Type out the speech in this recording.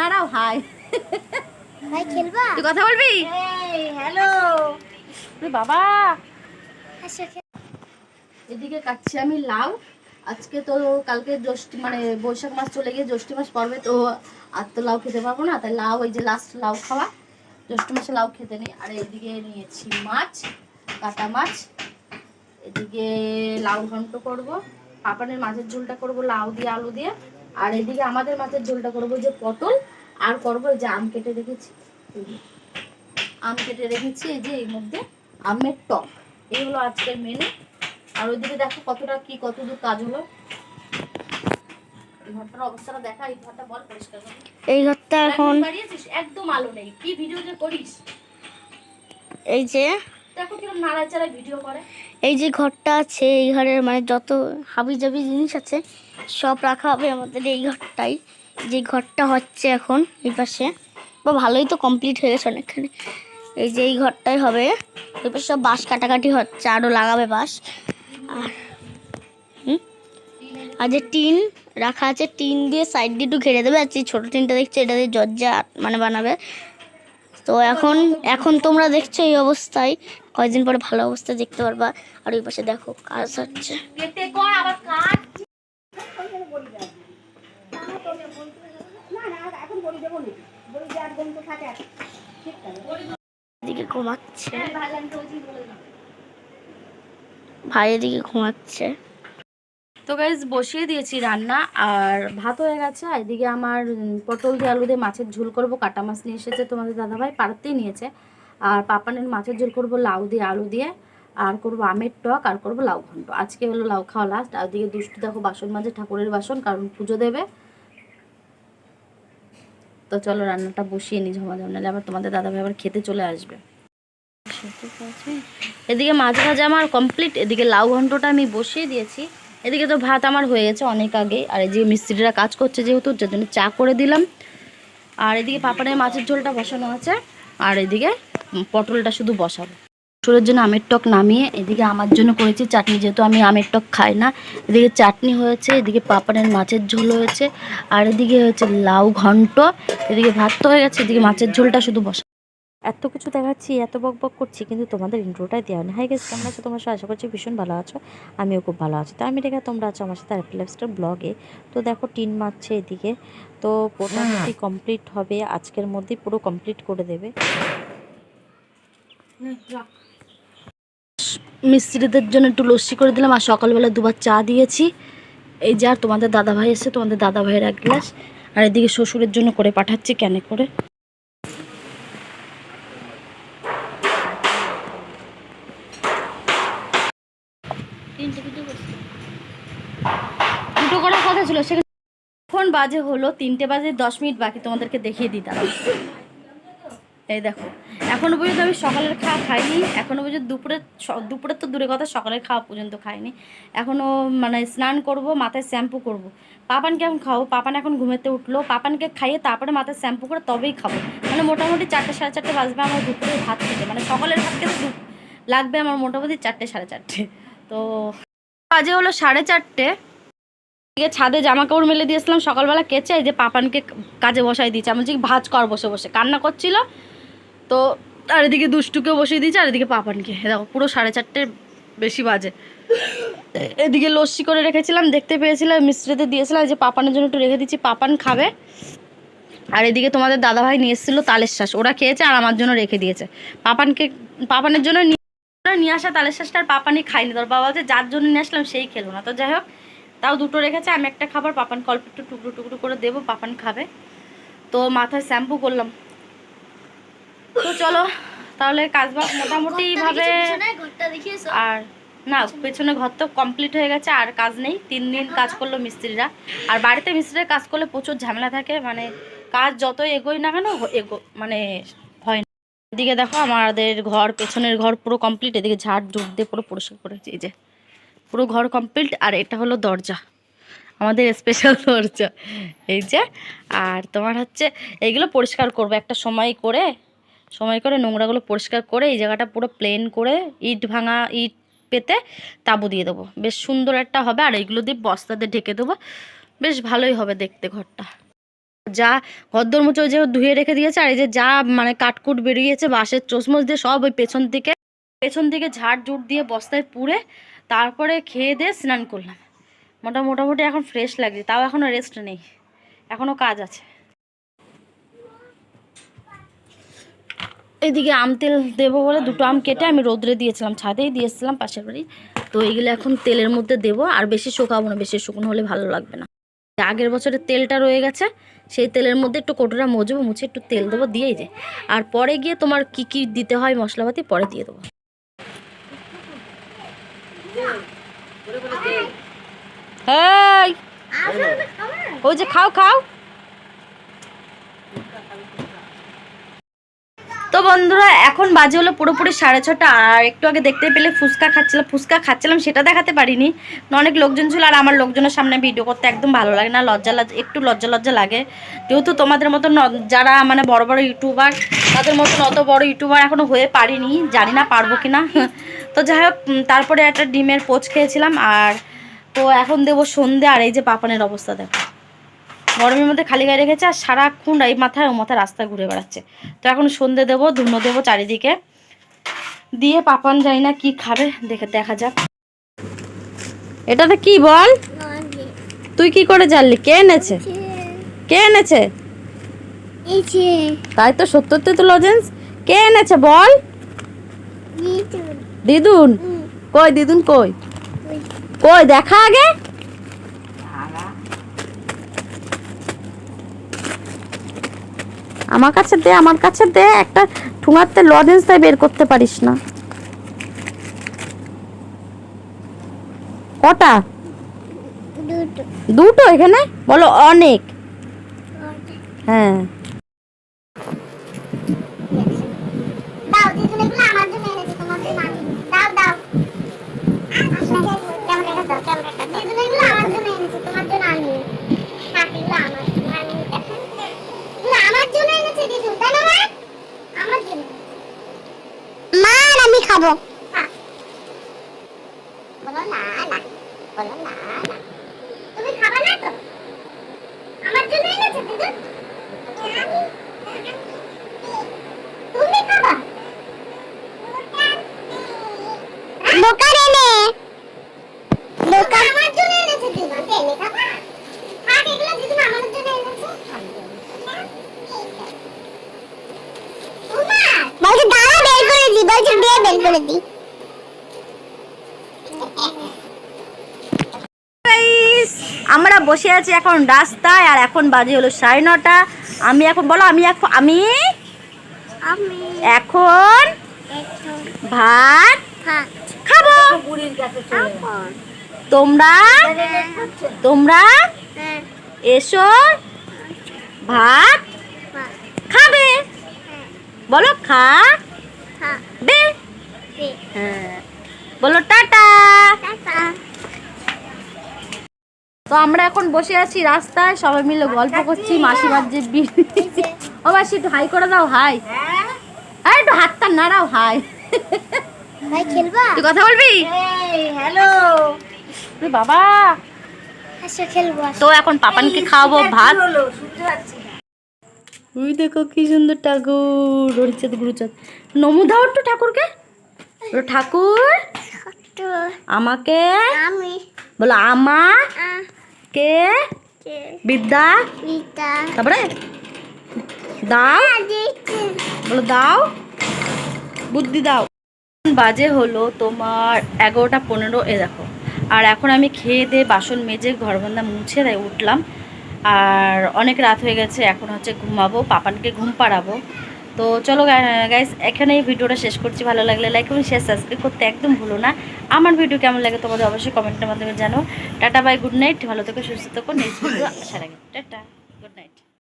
নাড়াও high. ভাই খেলবা? তুই কথা বলবি? হ্যালো। বাবা। এদিকে কাটছি আমি লাউ। আজকে তো কালকে জ্যৈষ্ঠী মানে বৈশাখ মাস চলে গিয়ে জ্যৈষ্ঠী মাস পড়বে তো আর তো লাউ খেতে পারব না। তাই লাউ ওই যে লাস্ট লাউ খাওয়া। জ্যৈষ্ঠ মাসে লাউ খেতে নেই। আর এদিকে নিয়েছি মাছ কাটা মাছ। এদিকে লাউ ঘন্ট করব। পাপানের মাছের ঝোলটা করব লাউ দিয়ে আলু দিয়ে। আর এদিকে আমাদের মাছের ঝোলটা করব যে পটল আর করব যে আম কেটে রেখেছি। আম কেটে রেখেছি এই যে এর মধ্যে আমের টক। এই হলো আজকের মেনু আর ওইদিকে দেখো কতটা কি কত দূর কাজ হলো। এই ঘরটা বল পরিষ্কার এই ঘরটা এখন একদম আলো নেই। কি ভিডিও যে করিস? এই যে দেখো কীরকম নাড়াচাড়ায় ভিডিও করে। এই যে ঘরটা আছে, এই ঘরের মানে যত হাবি জাবি জিনিস আছে, সব রাখা হবে আমাদের এই ঘরটাই। যে ঘরটা হচ্ছে এখন এই পাশে। বা ভালোই তো কমপ্লিট হয়ে গেছে অনেকখানি। এই যে এই ঘরটাই হবে। এই পাশে সব বাঁশ কাটাকাটি হচ্ছে, আরও লাগাবে বাঁশ। আর আর যে টিন রাখা আছে, টিন দিয়ে সাইড দিয়ে একটু ঘিরে দেবে। আর যে ছোটো টিনটা দেখছে, এটা দিয়ে দরজা মানে বানাবে। তো এখন এখন তোমরা দেখছ এই অবস্থায়। কয়েকদিন পরে ভালো অবস্থা দেখতে পারবা। আর ওই পাশে দেখো কাজ হচ্ছে। এদিকে ঘুমাচ্ছে। ভাই এদিকে ঘুমাচ্ছে। তো গাইজ বসিয়ে দিয়েছি রান্না, আর ভাত হয়ে গেছে। আর এদিকে আমার পটল দিয়ে আলু দিয়ে মাছের ঝোল করব। কাটা মাছ নিয়ে এসেছে তোমাদের দাদাভাই, পাড়াতেই নিয়েছে। আর পাপানের মাছের ঝোল করব লাউ দিয়ে আলু দিয়ে। আর করব আমের টক, আর করব লাউ ঘন্ট। আজকে হলো লাউ খাওয়া লাস্ট আর ওদিকে দুষ্টু দেখো বাসন মাঝে ঠাকুরের বাসন, কারণ পুজো দেবে। তো চলো রান্নাটা বসিয়ে নি ঝমাঝম, নাহলে আবার তোমাদের দাদাভাই আবার খেতে চলে আসবে। এদিকে মাছ ভাজা আমার কমপ্লিট এদিকে লাউ ঘন্টটা আমি বসিয়ে দিয়েছি। এদিকে তো ভাত আমার হয়ে গেছে অনেক আগে, আর এই যে মিস্ত্রিরা কাজ করছে যেহেতু যার জন্য চা করে দিলাম। আর এদিকে পাপানের মাছের ঝোলটা বসানো আছে, আর এদিকে পটলটা শুধু বসাবো। শ্বশুরের জন্য আমের টক নামিয়ে এদিকে আমার জন্য করেছি চাটনি, যেহেতু আমি আমের টক খাই না। এদিকে চাটনি হয়েছে, এদিকে পাপড়ের মাছের ঝোল হয়েছে, আর এদিকে হয়েছে লাউ ঘন্ট। এদিকে ভাত তো হয়ে গেছে, এদিকে মাছের ঝোলটা শুধু বসা এত কিছু দেখাচ্ছি এত বক বক করছি কিন্তু তোমাদের ইন্ট্রোটাই দেওয়া নেই। হাই গেছে তোমরা আছো? তোমার সাথে আশা করছি ভীষণ ভালো আছো। আমিও খুব ভালো আছি। তো আমি দেখে তোমরা আছো আমার সাথে লাইফস্টাইল ব্লগে তো দেখো টিন মারছে এদিকে। তো মোটামুটি কমপ্লিট হবে আজকের মধ্যেই পুরো কমপ্লিট করে দেবে। মিস্ত্রিদের জন্য একটু লস্যি করে দিলাম আর সকালবেলা দুবার চা দিয়েছি। এই যে আর তোমাদের দাদা ভাই এসে তোমাদের দাদা ভাইয়ের এক গ্লাস। আর এদিকে শ্বশুরের জন্য করে পাঠাচ্ছি ক্যানে করে দুটো করার কথা ছিল সেখানে এখন বাজে হলো তিনটে বাজে দশ মিনিট বাকি, তোমাদেরকে দেখিয়ে দিতাম। এই দেখো, এখনও পর্যন্ত আমি সকালের খাওয়া খাইনি, এখনও পর্যন্ত দুপুরে দুপুরের তো দূরে কথা, সকালের খাওয়া পর্যন্ত খাইনি। এখনও মানে স্নান করব, মাথায় শ্যাম্পু করব। পাপানকে এখন খাব পাপান এখন ঘুমেতে উঠল, পাপানকে খাইয়ে তারপরে মাথায় শ্যাম্পু করে তবেই খাব। মানে মোটামুটি চারটে সাড়ে চারটে বাজবে আমার দুপুরের ভাত খেতে মানে সকালের ভাত খেতে লাগবে আমার মোটামুটি চারটে সাড়ে চারটে। তো বাজে হলো সাড়ে চারটে। এদিকে ছাদে জামা কাপড় মেলে দিয়েছিলাম, সকালবেলা কেচে এই যে পাপানকে কাজে বসাই দিয়েছে। আমি বলছি, ভাজ কর বসে বসে। কান্না করছিল। তো আর এদিকে দুষ্টুকেও বসিয়ে দিয়েছে, আর এদিকে পাপানকে। দেখো, পুরো সাড়ে চারটে বেশি বাজে। এদিকে লস্যি করে রেখেছিলাম, দেখতে পেয়েছিলাম, মিস্ত্রিতে দিয়েছিলাম যে পাপানের জন্য একটু রেখে দিচ্ছি, পাপান খাবে। আর এদিকে তোমাদের দাদাভাই নিয়ে এসেছিল তালের শ্বাস ওরা খেয়েছে আর আমার জন্য রেখে দিয়েছে। পাপানকে, পাপানের জন্য নিয়ে নিয়ে আসা তালের শ্বাসটা আর পাপানি খাইনি তোর বাবা যে যার জন্য নিয়ে আসলাম, সেই খেলো না। তো যাই হোক তাও দুটো রেখেছে আমি একটা খাবার পাপান কল্প একটু টুকরো টুকরো করে দেবো পাপান খাবে। তো মাথায় শ্যাম্পু করলাম। তো চলো তাহলে কাজবাজ মোটামুটি ভাবে আর না পেছনে। ঘর তো কমপ্লিট হয়ে গেছে আর কাজ নেই। তিন দিন কাজ করল মিস্ত্রিরা। আর বাড়িতে মিস্ত্রিরা কাজ করলে প্রচুর ঝামেলা থাকে মানে কাজ যতই এগোই না কেন এগো মানে হয় না। এদিকে দেখো আমাদের ঘর পেছনের ঘর পুরো কমপ্লিট এদিকে ঝাড় ঝুট দিয়ে পুরো পরিষ্কার করেছি এই যে। পুরো ঘর কমপ্লিট আর এটা হলো দরজা। আমাদের স্পেশাল দরজা। এই যে, আর তোমার হচ্ছে, এইগুলো পরিষ্কার করব একটা সময় করে। সময় করে নোংরাগুলো পরিষ্কার করে, এই জায়গাটা পুরো প্লেন করে ইট ভাঙা, ইট পেতে তাবু দিয়ে দেবো। বেশ সুন্দর একটা হবে, আর এইগুলো দিয়ে বস্তা দিয়ে ঢেকে দেবো। বেশ ভালোই হবে দেখতে ঘরটা। যা ঘরদোর মুচো যে ধুয়ে রেখে দিয়েছে, আর এই যে যা মানে কাটকুট বেরিয়েছে, বাঁশের চশমচ দিয়ে সব ওই পেছন দিকে পেছন দিকে ঝাড় জুট দিয়ে বস্তায় পুড়ে তারপরে খেয়ে দিয়ে স্নান করলাম। মোটা, মোটামুটি এখন ফ্রেশ লাগছে, তাও এখনও রেস্ট নেই। এখনও কাজ আছে। এইদিকে আম তেল দেবো বলে দুটো আম কেটে আমি রোদ্রে দিয়েছিলাম, ছাদেই দিয়েছিলাম পাশের বাড়ি। তো এইগুলো এখন তেলের মধ্যে দেবো, আর বেশি শুকাবো না, বেশি শুকনো হলে ভালো লাগবে না। আগের বছরের তেলটা রয়ে গেছে, সেই তেলের মধ্যে একটু কোটোটা মজবো মুছে একটু তেল দেবো, দিয়েই যে আর পরে গিয়ে তোমার কি কি দিতে হয় মশলাপাতি, পরে দিয়ে দেবো। এই ওই যে খাও খাও। তো বন্ধুরা এখন বাজে হলো পুরোপুরি সাড়ে ছটা আর একটু আগে দেখতে পেলে ফুচকা খাচ্ছিলাম ফুচকা খাচ্ছিলাম সেটা দেখাতে পারিনি। অনেক লোকজন ছিল আর আমার লোকজনের সামনে ভিডিও করতে একদম ভালো লাগে না লজ্জা লজ্জা একটু লজ্জা লজ্জা লাগে। যেহেতু তোমাদের মতন ন- যারা মানে বড় বড় ইউটিউবার তাদের মতন অত বড় ইউটিউবার এখনও হয়ে পারিনি জানি না পারব কি না তো যাই হোক তারপরে একটা ডিমের পোচ খেয়েছিলাম আর তো এখন দেবো সন্ধে আর এই যে পাপানের অবস্থা দেখো। গরমের মধ্যে খালি গায়ে রেখেছে আর সারাক্ষণ এই মাথায় ও মাথায় রাস্তা ঘুরে বেড়াচ্ছে। তো এখন সন্ধে দেবো ধুনো দেবো চারিদিকে। দিয়ে পাপান যাই না কি খাবে দেখে দেখা যাক। এটাতে কি বল? তুই কি করে জানলি? কে এনেছে? কে এনেছে? তাই তো সত্যতে তো লজেন্স কে এনেছে বল? দিদুন কই দিদুন কই? কই দেখা আগে? আমার কাছে দে আমার কাছে দে একটা ঠুঙাতে লজেন্স তাই বের করতে পারিস না। কটা? দুটো। দুটো এখানে? বলো অনেক। হ্যাঁ। দোকান এনে দোকান আমার জন্য এনেছে দিদুন এনে খাবা। থাক এগুলো দিদুন আমার জন্য এনেছে। বলছে দাঁড়া, বের করে দি, বলছে দিয়ে বের করে দি। আমরা বসে আছি এখন রাস্তায় আর এখন বাজে হলো সাড়ে নটা। আমি এখন বলো আমি এখন আমি? এখন ভাত খাব। তোমরা? তোমরা? এসো ভাত খাবে। বলো খা বে। হ্যাঁ। বলো টাটা। টাটা। তো আমরা এখন বসে আছি রাস্তায় সবাই মিলে গল্প করছি মাসিমার যে বি- ও মাসি একটু হাই করে দাও হাই। আর একটু হাতটা নাড়াও হাই। ভাই খেলবা? তুই কথা বলবি? হ্যালো। বাবা। তো এখন পাপানকে খাওয়াবো ভাত। ওই দেখো কি সুন্দর ঠাকুর হরিচাঁদ গুরুচাঁদ। নমু দাও একটু ঠাকুরকে। বলো, ঠাকুর আমাকে আমি। বলো আমা কে? বিদ্যা? তারপরে? দাও। বলো দাও। বুদ্ধি দাও। বাজে হলো তোমার এগারোটা পনেরো এ দেখো। আর এখন আমি খেয়ে দিয়ে বাসন মেজে ঘরবান্ধা মুছে দেয় উঠলাম। আর অনেক রাত হয়ে গেছে এখন হচ্ছে ঘুমাবো পাপানকে ঘুম পাড়াবো। তো চলো গাইস এখানেই ভিডিওটা শেষ করছি। ভালো লাগলে লাইক এবং শেয়ার সাবস্ক্রাইব করতে একদম ভুলো না। আমার ভিডিও কেমন লাগে তোমাদের অবশ্যই কমেন্টের মাধ্যমে জানো। টাটা বাই গুড নাইট ভালো থেকো, সুস্থ থেকো। নেক্সট ভিডিও আসার আগে। টাটা।